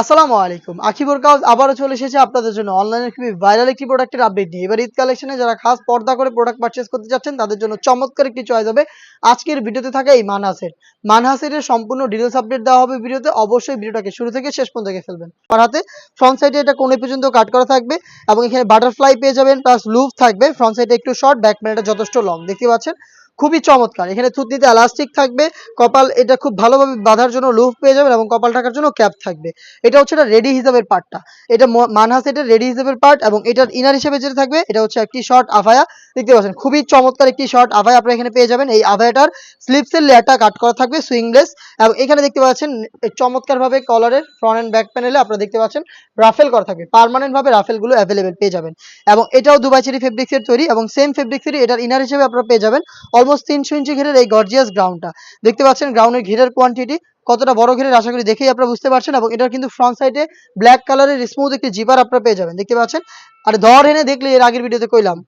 আসসালামু আলাইকুম। আকিবুর কাউজ আবারও চলে এসেছে আপনাদের জন্য অনলাইনে খুবই ভাইরাল একটি প্রোডাক্টের আপডেট নিয়ে। এবার ঈদ কালেকশনে যারা খাস পর্দা করে প্রোডাক্ট পারচেস করতে যাচ্ছেন, তাদের জন্য চমৎকার একটি চয়েস হবে আজকের ভিডিওতে থাকা এই মানহা সেট মানহা সেটের সম্পূর্ণ ডিটেলস আপডেট দেওয়া হবে ভিডিওতে। অবশ্যই ভিডিওটাকে শুরু থেকে শেষ পর্যন্ত দেখে ফেলবেন। আমার হাতে ফ্রন্ট সাইডে এটা কোণে পর্যন্ত কাট করা থাকবে এবং এখানে বাটারফ্লাই পেয়ে যাবেন প্লাস লুপ থাকবে। ফ্রন্ট সাইডে একটু শর্ট ব্যাক প্যানেলটা যথেষ্ট লং দেখতে পাচ্ছেন? খুবই চমৎকার। এখানে থুতনিতে এলাস্টিক থাকবে, কপাল এটা খুব ভালোভাবে বাঁধার জন্য লুফ পেয়ে যাবেন এবং কপাল ঢাকার জন্য ক্যাপ থাকবে। এটা হচ্ছে এটা রেডি হিসাবের পার্টটা এটা ম- মানহা সেটের রেডি হিসাবের পার্ট এবং এটার ইনার হিসেবে যেটা থাকবে, এটা হচ্ছে একটি শর্ট আভায়া। দেখতে পাচ্ছেন, খুবই চমৎকার একটি শর্ট আভায়া আপনারা এখানে পেয়ে যাবেন। এই আভায়াটার স্লিপসের লেয়ারটা কাট করা থাকবে সুইংলেস এবং এখানে দেখতে পাচ্ছেন চমৎকার ভাবে কলারের ফ্রন্ট এন্ড ব্যাক প্যানেলে আপনারা দেখতে পাচ্ছেন রাফেল করা থাকবে। পার্মানেন্ট ভাবে রাফেলগুলো অ্যাভেলেবেল পেয়ে যাবেন। এবং এটাও দুবাই চেরি ফেব্রিক্সের তৈরি এবং সেম ফেব্রিক্সেরই এটার ইনার হিসেবে আপনারা পেয়ে যাবেন। অলমোস্ট তিনশো ইঞ্চি ঘিরের এই গর্জিয়াস গ্রাউন্ডটা দেখতে পাচ্ছেন গ্রাউন্ডের ঘিরের কোয়ান্টিটি কতটা বড় ঘিরের আশা করি দেখেই আপনারা বুঝতে পারছেন এবং এটার কিন্তু ফ্রন্ট সাইডে ব্ল্যাক কালারের স্মুথ একটি জিপার আপনারা পেয়ে যাবেন। দেখতে পাচ্ছেন? আর ধর এনে দেখলে এর আগের ভিডিওতে কইলাম।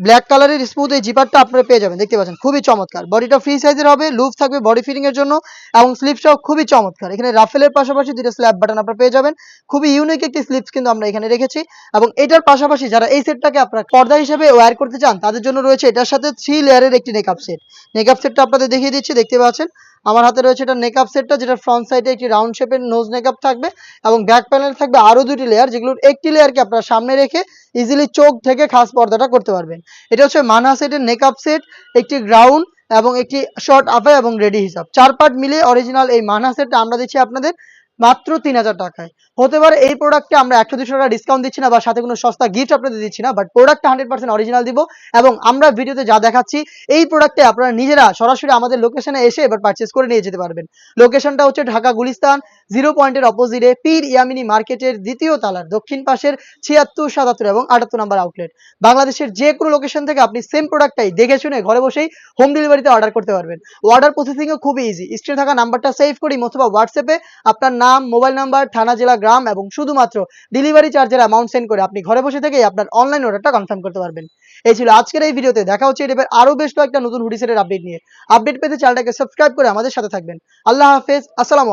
ব্ল্যাক কালারের স্মুথ এই জিপারটা আপনারা পেয়ে যাবেন, দেখতে পাচ্ছেন? খুবই চমৎকার। বডিটা ফ্রি সাইজের হবে লুপ থাকবে বডি ফিটিং এর জন্য এবং স্লিপসটাও খুবই চমৎকার। এখানে রাফেলের পাশাপাশি দুটো স্ল্যাব বাটন আপনারা পেয়ে যাবেন। খুবই ইউনিক একটি স্লিপস কিন্তু আমরা এখানে রেখেছি এবং এটার পাশাপাশি যারা এই সেটটাকে আপনারা পর্দা হিসেবে ওয়্যার করতে চান, তাদের জন্য রয়েছে এটার সাথে থ্রি লেয়ারের একটি নেকআপ সেট নেকআপ সেটটা আপনাদের দেখিয়ে দিচ্ছি, দেখতে পাচ্ছেন? আমার হাতে রয়েছে এটা নেকআপ সেটটা যেটা ফ্রন্ট সাইডে একটি রাউন্ড শেপের নোজ নেকআপ থাকবে এবং ব্যাক প্যানেল থাকবে আরও দুটি লেয়ার যেগুলোর একটি লেয়ারকে আপনারা সামনে রেখে ইজিলি চোখ থেকে খাস পর্দাটা করতে পারবেন। এটা হচ্ছে মানা সেটের নেকআপ সেট একটি গ্রাউন্ড এবং একটি শর্ট আফে এবং রেডি হিসাব। চার পার্ট মিলে অরিজিনাল এই মানা সেটটা আমরা দিচ্ছি আপনাদের। মাত্র তিন হাজার টাকায়। হতে পারে এই প্রোডাক্টে আমরা একশো দুশো টাকা ডিসকাউন্ট দিচ্ছি না বা সাথে কোনো সস্তা গিফট আপনাদের দিচ্ছি না বাট প্রোডাক্টটা হান্ড্রেড পার্সেন্ট অরিজিনাল দিব এবং আমরা ভিডিওতে যা দেখাচ্ছি, এই প্রোডাক্টে আপনারা নিজেরা সরাসরি আমাদের লোকেশনে এসে এবার পারচেস করে নিয়ে যেতে পারবেন। লোকেশনটা হচ্ছে ঢাকা গুলিস্তান জিরো পয়েন্টের অপোজিটে পীর ইয়ামিনী মার্কেটের দ্বিতীয় তালার দক্ষিণ পাশের ছিয়াত্তর, সাতাত্তর এবং আটাত্তর নাম্বার আউটলেট বাংলাদেশের যে কোনো লোকেশন থেকে আপনি সেম প্রোডাক্টটাই দেখে শুনে ঘরে বসেই হোম ডেলিভারিতে অর্ডার করতে পারবেন। অর্ডার প্রসেসিংও খুবই ইজি স্ক্রিনে থাকা নাম্বারটা সেভ করি অথবা হোয়াটসঅ্যাপে আপনার নাম, মোবাইল নাম্বার, থানা, জেলা, গ্রাম এবং শুধুমাত্র ডেলিভারি চার্জের অ্যামাউন্ট সেন্ড করে আপনি ঘরে বসে থেকেই আপনার অনলাইন অর্ডারটা কনফার্ম করতে পারবেন। এই ছিল আজকের এই ভিডিওতে দেখা হচ্ছে এবার আরও বেশ কয়েকটা নতুন হুডি সেটের আপডেট নিয়ে। আপডেট পেতে চ্যানেলটাকে সাবস্ক্রাইব করে আমাদের সাথে থাকবেন। আল্লাহ হাফেজ। আসসালামু